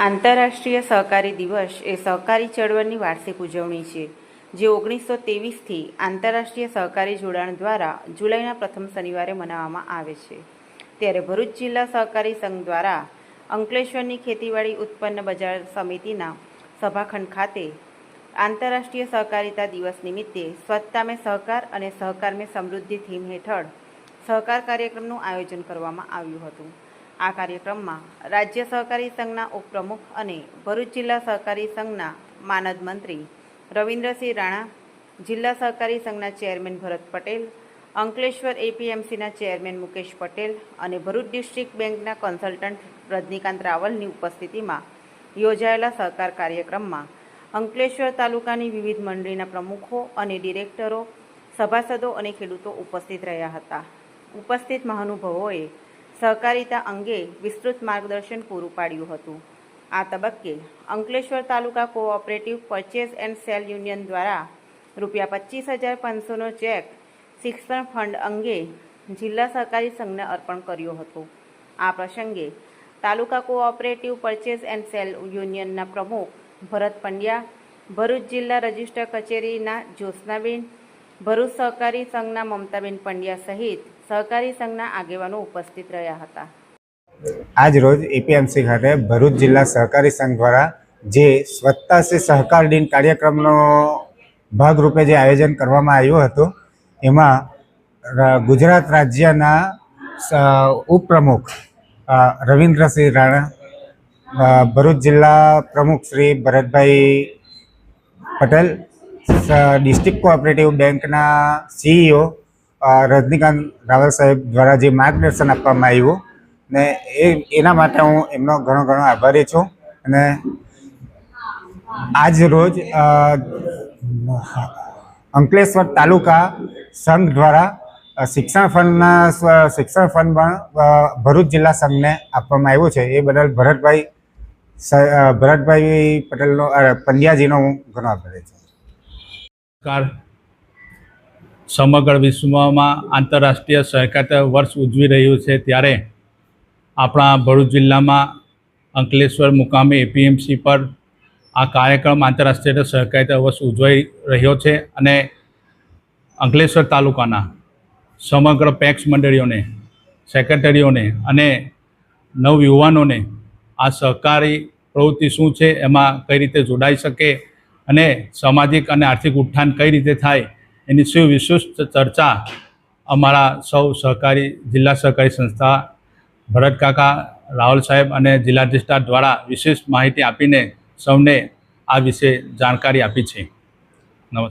આંતરરાષ્ટ્રીય સહકારી દિવસ એ સહકારી ચળવળની વાર્ષિક ઉજવણી છે, જે ઓગણીસો ત્રેવીસથી આંતરરાષ્ટ્રીય સહકારી જોડાણ દ્વારા જુલાઈના પ્રથમ શનિવારે મનાવવામાં આવે છે. ત્યારે ભરૂચ જિલ્લા સહકારી સંઘ દ્વારા અંકલેશ્વરની ખેતીવાડી ઉત્પન્ન બજાર સમિતિના સભાખંડ ખાતે આંતરરાષ્ટ્રીય સહકારિતા દિવસ નિમિત્તે સ્વચ્છતા મેં સહકાર અને સહકાર મેં સમૃદ્ધિ થીમ હેઠળ સહકાર કાર્યક્રમનું આયોજન કરવામાં આવ્યું હતું. આ કાર્યક્રમમાં રાજ્ય સહકારી સંઘના ઉપપ્રમુખ અને ભરૂચ જિલ્લા સહકારી સંઘના માનદ મંત્રી રવિન્દ્રસિંહ રાણા, જિલ્લા સહકારી સંઘના ચેરમેન ભરત પટેલ, અંકલેશ્વર એપીએમસીના ચેરમેન મુકેશ પટેલ અને ભરૂચ ડિસ્ટ્રિક્ટ બેંકના કન્સલ્ટન્ટ રજનીકાંત રાવલની ઉપસ્થિતિમાં યોજાયેલા સહકાર કાર્યક્રમમાં અંકલેશ્વર તાલુકાની વિવિધ મંડળીના પ્રમુખો અને ડિરેક્ટરો, સભાસદો અને ખેડૂતો ઉપસ્થિત રહ્યા હતા. ઉપસ્થિત મહાનુભાવોએ સહકારિતા અંગે વિસ્તૃત માર્ગદર્શન પૂરું પાડ્યું હતું. આ તબક્કે Ankleshwar taluka cooperative purchase and sale union દ્વારા રૂપિયા પચીસ હજાર પાંચસોનો ચેક શિક્ષણ ફંડ અંગે જિલ્લા સહકારી સંઘને અર્પણ કર્યો હતો. આ પ્રસંગે taluka cooperative purchase and sale યુનિયનના પ્રમુખ ભરત પંડ્યા, ભરૂચ જિલ્લા રજિસ્ટર કચેરીના જ્યોત્સનાબેન ભરૂચ સહકારી સંઘના મમતાબેન પંડ્યા સહિત સહકારી સંઘના આગેવાનો ઉપસ્થિત રહ્યા હતા. આજ રોજ એપીએમસી ખાતે ભરૂચ જિલ્લા સહકારી સંઘ દ્વારા જે સ્વચ્છતા સે સહકાર દિન કાર્યક્રમનો ભાગરૂપે જે આયોજન કરવામાં આવ્યું હતું, એમાં ગુજરાત રાજ્યના ઉપપ્રમુખ રવિન્દ્રસિંહ રાણા ભરૂચ જિલ્લા પ્રમુખ શ્રી ભરતભાઈ પટેલ ડિસ્ટ્રિક્ટ કોઓપરેટિવ બેંકના સીઈઓ રજનીકાંત રાવલ સાહેબ દ્વારા જે માર્ગદર્શન આપવામાં આવ્યું ને એ, એના માટે હું એમનો ઘણો ઘણો આભારી છું અને આજ રોજ અંકલેશ્વર તાલુકા સંઘ દ્વારા શિક્ષણ ફંડના શિક્ષણ ફંડ પણ ભરૂચ જિલ્લા સંઘને આપવામાં આવ્યું છે. એ બદલ ભરતભાઈ ભરતભાઈ પટેલનો પંડ્યાજીનો હું ઘણો આભારી છું. સરકાર સમગ્ર વિશ્વમાં આંતરરાષ્ટ્રીય સહકારિતા વર્ષ ઉજવી રહ્યું છે ત્યારે આપણા ભરૂચ જિલ્લામાં અંકલેશ્વર મુકામે એપીએમસી પર આ કાર્યક્રમ આંતરરાષ્ટ્રીય સહકારિતા વર્ષ ઉજવાઈ રહ્યો છે અને અંકલેશ્વર તાલુકાના સમગ્ર પેક્સ મંડળીઓને, સેક્રેટરીઓને અને નવયુવાનોને આ સહકારી પ્રવૃત્તિ શું છે, એમાં કઈ રીતે જોડાઈ શકે અને સામાજિક અને આર્થિક ઉત્થાન કઈ રીતે થાય એની સુવિશિષ્ટ ચર્ચા અમારા સૌ સહકારી, જિલ્લા સહકારી સંસ્થા ભરતકાકા રાહુલ સાહેબ અને જિલ્લા દ્વારા વિશેષ માહિતી આપીને સૌને આ વિશે જાણકારી આપી છે.